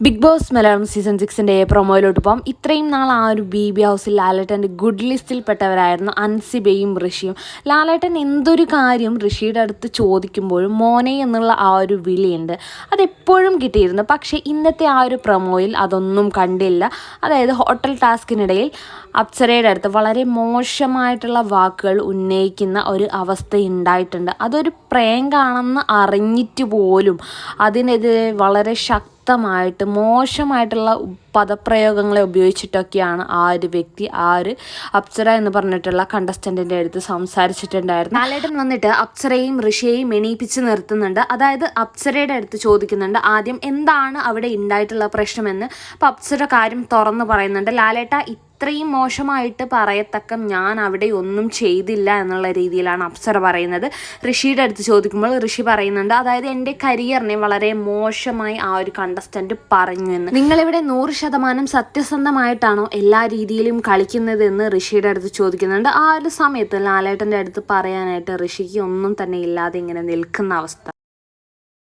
Big boss Malayalam season സിക്സിന്റെ പ്രൊമോയിലോട്ട് പോകാം ഇത്രയും നാൾ ആ ഒരു ബി ബി ഹൗസിൽ ലാലേട്ടന്റെ ഗുഡ് ലിസ്റ്റിൽപ്പെട്ടവരായിരുന്നു അൻസിബയും ഋഷിയും. ലാലേട്ടൻ എന്തൊരു കാര്യം ഋഷിയുടെ അടുത്ത് ചോദിക്കുമ്പോഴും മോനെ എന്നുള്ള ആ ഒരു വിളിയുണ്ട്. അതെപ്പോഴും കിട്ടിയിരുന്നു. പക്ഷേ ഇന്നത്തെ ആ ഒരു പ്രൊമോയിൽ അതൊന്നും കണ്ടില്ല. അതായത് ഹോട്ടൽ ടാസ്കിനിടയിൽ അപ്സരയുടെ അടുത്ത് വളരെ മോശമായിട്ടുള്ള വാക്കുകൾ ഉന്നയിക്കുന്ന ഒരു അവസ്ഥ ഉണ്ടായിട്ടുണ്ട് അതൊരു പ്രേങ്കാണെന്ന് അറിഞ്ഞിട്ട് പോലും അതിനെതിരെ വളരെ ശക്തി ശക്തമായിട്ട് മോശമായിട്ടുള്ള പദപ്രയോഗങ്ങളെ ഉപയോഗിച്ചിട്ടൊക്കെയാണ് ആ ഒരു വ്യക്തി ആ ഒരു അപ്സര എന്ന് പറഞ്ഞിട്ടുള്ള കണ്ടസ്റ്റന്റിന്റെ അടുത്ത് സംസാരിച്ചിട്ടുണ്ടായിരുന്നു ലാലേട്ടൻ വന്നിട്ട് അപ്സരയും ഋഷിയെയും എണീപ്പിച്ച് നിർത്തുന്നുണ്ട്. അതായത് അപ്സരയുടെ അടുത്ത് ചോദിക്കുന്നുണ്ട് ആദ്യം എന്താണ് അവിടെ ഉണ്ടായിട്ടുള്ള പ്രശ്നമെന്ന്? അപ്പോൾ അപ്സര കാര്യം തുറന്നു പറയുന്നുണ്ട്. ലാലേട്ട ഇത്രയും മോശമായിട്ട് പറയത്തക്ക ഞാൻ അവിടെ ഒന്നും ചെയ്തില്ല എന്നുള്ള രീതിയിലാണ് അപ്സര പറയുന്നത്. ഋഷിയുടെ അടുത്ത് ചോദിക്കുമ്പോൾ ഋഷി പറയുന്നുണ്ട് അതായത് എന്റെ കരിയറിനെ വളരെ മോശമായി ആ ഒരു കണ്ടസ്റ്റന്റ് പറഞ്ഞു എന്ന്. നിങ്ങളിവിടെ നൂറ് ശതമാനം സത്യസന്ധമായിട്ടാണോ എല്ലാ രീതിയിലും കളിക്കുന്നത് എന്ന് ഋഷിയുടെ അടുത്ത് ചോദിക്കുന്നുണ്ട്. ആ ഒരു സമയത്ത് ലാലേട്ടന്റെ അടുത്ത് പറയാനായിട്ട് ഋഷിക്ക് ഒന്നും തന്നെ ഇല്ലാതെ ഇങ്ങനെ നിൽക്കുന്ന അവസ്ഥ.